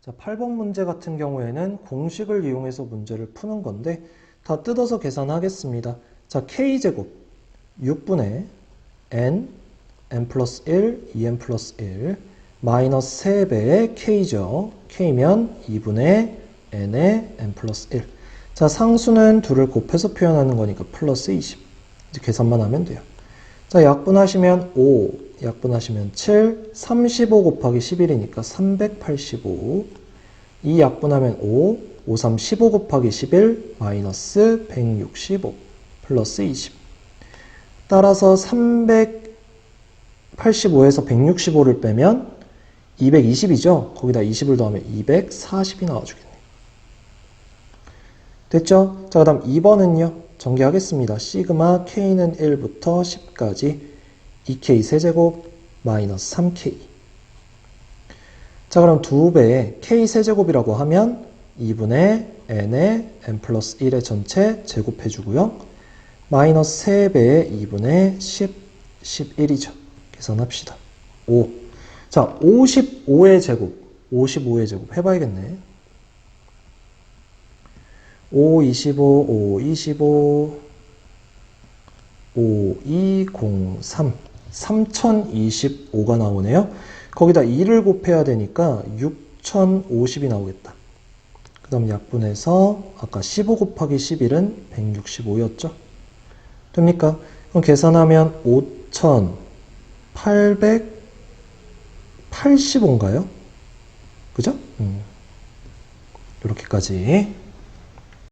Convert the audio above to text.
자, 8번 문제 같은 경우에는 공식을 이용해서 문제를 푸는 건데 다 뜯어서 계산하겠습니다. 자, k제곱 6분의 n, n 플러스 1, 2n 플러스 1 마이너스 3배의 k죠. k면 2분의 n의 n 플러스 1 자, 상수는 둘을 곱해서 표현하는 거니까 플러스 20 이제 계산만 하면 돼요. 자, 약분하시면 5, 약분하시면 7, 35 곱하기 11이니까 385. 이 약분하면 5, 5, 3, 15 곱하기 11, 마이너스 165, 플러스 20. 따라서 385에서 165를 빼면 220이죠? 거기다 20을 더하면 240이 나와주겠네요. 됐죠? 자, 그 다음 2번은요. 전개하겠습니다. 시그마 k는 1부터 10까지 2k 세제곱 마이너스 3k 자 그럼 두 배의 k 세제곱이라고 하면 2분의 n의 n 플러스 1의 전체 제곱해 주고요. 마이너스 3배의 2분의 10, 11이죠. 계산합시다. 5. 자, 55의 제곱, 55의 제곱 해봐야겠네. 5, 25, 5, 25, 5, 2, 0, 3. 3025가 나오네요. 거기다 2를 곱해야 되니까 6050이 나오겠다. 그 다음 약분해서 아까 15 곱하기 11은 165였죠. 됩니까? 그럼 계산하면 5885인가요? 그죠? 음. 이렇게까지